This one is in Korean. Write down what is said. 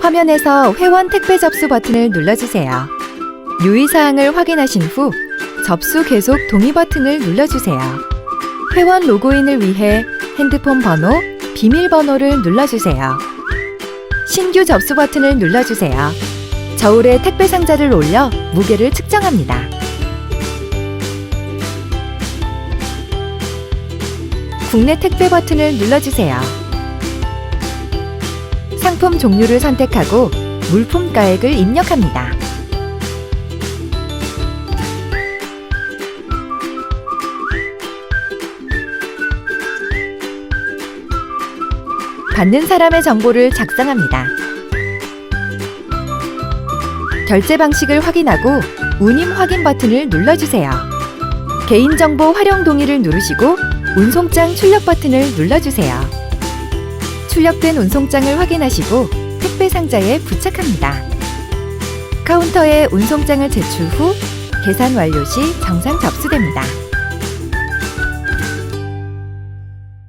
화면에서 회원 택배 접수 버튼을 눌러주세요. 유의사항을 확인하신 후 접수 계속 동의 버튼을 눌러주세요. 회원 로그인을 위해 핸드폰 번호, 비밀번호를 눌러주세요. 신규 접수 버튼을 눌러주세요. 저울에 택배 상자를 올려 무게를 측정합니다. 국내 택배 버튼을 눌러주세요. 상품 종류를 선택하고 물품 가액을 입력합니다. 받는 사람의 정보를 작성합니다. 결제 방식을 확인하고 운임 확인 버튼을 눌러주세요. 개인정보 활용 동의를 누르시고 운송장 출력 버튼을 눌러주세요. 출력된 운송장을 확인하시고 택배 상자에 부착합니다. 카운터에 운송장을 제출 후 계산 완료 시 정상 접수됩니다.